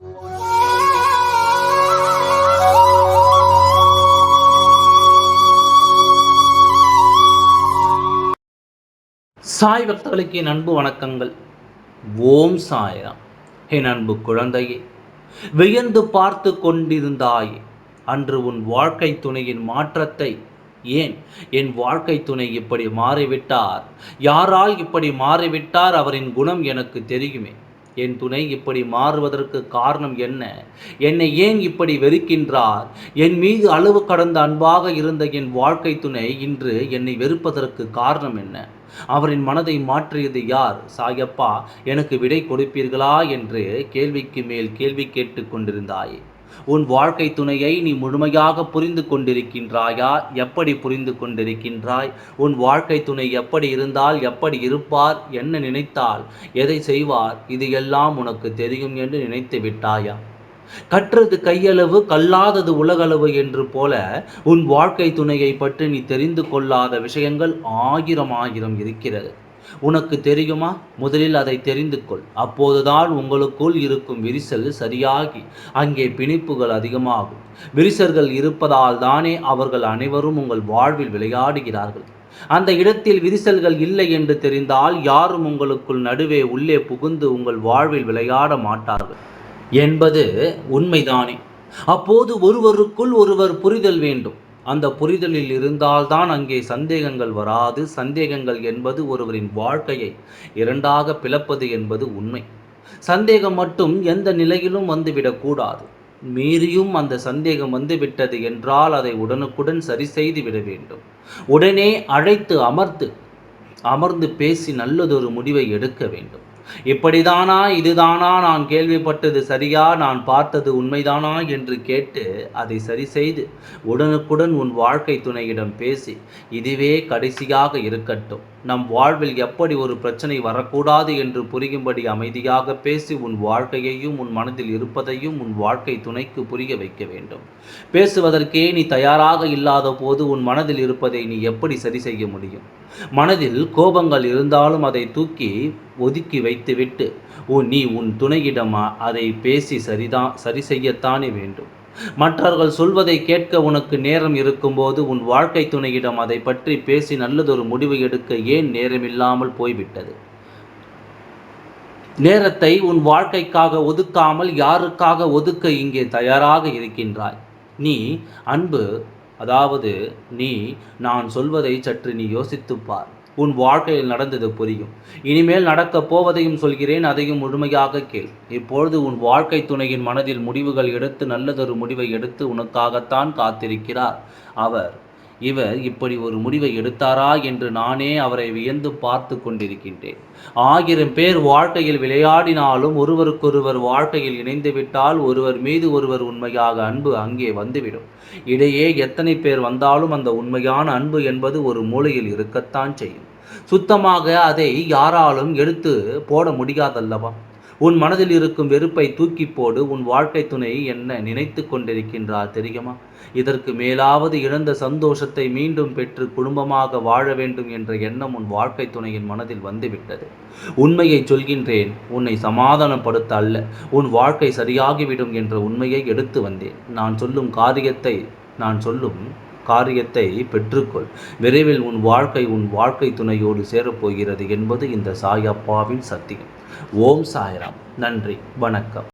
சாய் பக்தர்களுக்கு என் அன்பு வணக்கங்கள். ஓம் சாய்ராம். என் அன்பு குழந்தையே வியந்து பார்த்து கொண்டிருந்தாயே அன்று உன் வாழ்க்கை துணையின் மாற்றத்தை ஏன் என் வாழ்க்கை துணை இப்படி மாறிவிட்டார்? யாரால் இப்படி மாறிவிட்டார்? அவரின் குணம் எனக்கு தெரியுமே. என் துணை இப்படி மாறுவதற்கு காரணம் என்ன? என்னை ஏன் இப்படி வெறுக்கின்றார்? என் மீது அளவு கடந்த அன்பாக இருந்த என் வாழ்க்கை துணை இன்று என்னை வெறுப்பதற்கு காரணம் என்ன? அவரின் மனதை மாற்றியது யார்? சாயப்பா எனக்கு விடை கொடுப்பீர்களா? என்று கேள்விக்கு மேல் கேள்வி கேட்டுக் கொண்டிருந்தாயே. உன் வாழ்க்கை துணையை நீ முழுமையாக புரிந்து கொண்டிருக்கின்றாயா? எப்படி புரிந்து கொண்டிருக்கின்றாய்? உன் வாழ்க்கை துணை எப்படி இருந்தால் எப்படி இருப்பார்? என்ன நினைத்தால்? எதை செய்வார்? இது எல்லாம் உனக்கு தெரியும் என்று நினைத்து விட்டாயா? கற்றது கையளவு கல்லாதது உலகளவு என்று போல உன் வாழ்க்கை துணையை பற்றி நீ தெரிந்து கொள்ளாத விஷயங்கள் ஆயிரம் ஆயிரம் இருக்கிறது. உனக்கு தெரியுமா? முதலில் அதை தெரிந்து கொள் அப்போதுதான் உங்களுக்குள் இருக்கும் விரிசல் சரியாகி அங்கே பிணிப்புகள் அதிகமாகும். விரிசல்கள் இருப்பதால் தானே அவர்கள் அனைவரும் உங்கள் வாழ்வில் விளையாடுகிறார்கள். அந்த இடத்தில் விரிசல்கள் இல்லை என்று தெரிந்தால் யாரும் உங்களுக்குள் நடுவே உள்ளே புகுந்து உங்கள் வாழ்வில் விளையாட மாட்டார்கள். என்பது உண்மைதானே. அப்போது ஒருவருக்குள் ஒருவர் புரிதல் வேண்டும். அந்த புரிதலில் இருந்தால்தான் அங்கே சந்தேகங்கள் வராது. சந்தேகங்கள் என்பது ஒருவரின் வாழ்க்கையை இரண்டாக பிளப்பது என்பது உண்மை. சந்தேகம் மட்டும் எந்த நிலையிலும் வந்துவிடக்கூடாது மீறியும் அந்த சந்தேகம் வந்துவிட்டது என்றால் அதை உடனுக்குடன் சரி செய்து விட வேண்டும். உடனே அழைத்து அமர்த்து அமர்ந்து பேசி நல்லதொரு முடிவை எடுக்க வேண்டும். இப்படிதானா இதுதானா நான் கேள்விப்பட்டது சரியா நான் பார்த்தது உண்மைதானா என்று கேட்டு அதை சரி செய்து உடனுக்குடன் உன் வாழ்க்கை துணையிடம் பேசி இதுவே கடைசியாக இருக்கட்டும். நம் வாழ்வில் எப்படி ஒரு பிரச்சனை வரக்கூடாது என்று புரியும்படி அமைதியாக பேசி உன் வாழ்க்கையையும் உன் மனதில் இருப்பதையும் உன் வாழ்க்கை துணைக்கு புரிய வைக்க வேண்டும். பேசுவதற்கே நீ தயாராக இல்லாத போது உன் மனதில் இருப்பதை நீ எப்படி சரி செய்ய முடியும்? மனதில் கோபங்கள் இருந்தாலும் அதை தூக்கி ஒதுக்கி வைத்துவிட்டு உன் நீ உன் துணையிடம்? அதை பேசி சரிதான் சரி செய்யத்தானே வேண்டும். மற்றவர்கள் சொல்வதை கேட்க உனக்கு நேரம் இருக்கும்போது உன் வாழ்க்கை துணையிடம் அதை பற்றி பேசி நல்லதொரு முடிவு எடுக்க ஏன் நேரமில்லாமல் போய்விட்டது? நேரத்தை உன் வாழ்க்கைக்காக ஒதுக்காமல் யாருக்காக ஒதுக்க இங்கே தயாராக இருக்கின்றாய்? நீ அன்பு அதாவது நீ நான் சொல்வதை சற்று நீ யோசித்துப் பார். உன் வாழ்க்கையில் நடந்தது புரியும். இனிமேல் நடக்கப் போவதையும் சொல்கிறேன் அதையும் முழுமையாக கேள். இப்பொழுது உன் வாழ்க்கை துணையின் மனதில் முடிவுகள் எடுத்து நல்லதொரு முடிவை எடுத்து உனக்காகத்தான் காத்திருக்கிறார். அவர் இவர் இப்படி ஒரு முடிவை எடுத்தாரா என்று நானே அவரை வியந்து பார்த்து கொண்டிருக்கின்றேன். ஆயிரம் பேர் வாழ்க்கையில் விளையாடினாலும் ஒருவருக்கொருவர் வாழ்க்கையில் இணைந்துவிட்டால் ஒருவர் மீது ஒருவர் உண்மையாக அன்பு அங்கே வந்துவிடும். இடையே எத்தனை பேர் வந்தாலும் அந்த உண்மையான அன்பு என்பது ஒரு மூலையில் இருக்கத்தான் செய்யும். சுத்தமாக அதை யாராலும் எடுத்து போட முடியாதல்லவா? உன் மனதில் இருக்கும் வெறுப்பை தூக்கி போடு உன் வாழ்க்கை துணை என்ன நினைத்து கொண்டிருக்கின்றார் தெரியுமா? இதற்கு மேலாவது இழந்த சந்தோஷத்தை மீண்டும் பெற்று குடும்பமாக வாழ வேண்டும் என்ற எண்ணம் உன் வாழ்க்கை துணையின் மனதில் வந்துவிட்டது. உண்மையை சொல்கின்றேன் உன்னை சமாதானப்படுத்த அல்ல உன் வாழ்க்கை சரியாகிவிடும் என்ற உண்மையை எடுத்து வந்தேன். நான் சொல்லும் காரியத்தை நான் சொல்லும் காரியத்தை பெற்றுக்கொள். விரைவில் உன் வாழ்க்கை உன் வாழ்க்கை துணையோடு சேரப்போகிறது என்பது இந்த சாயப்பாவின் சத்தியம். ஓம் சாய்ராம். நன்றி. வணக்கம்.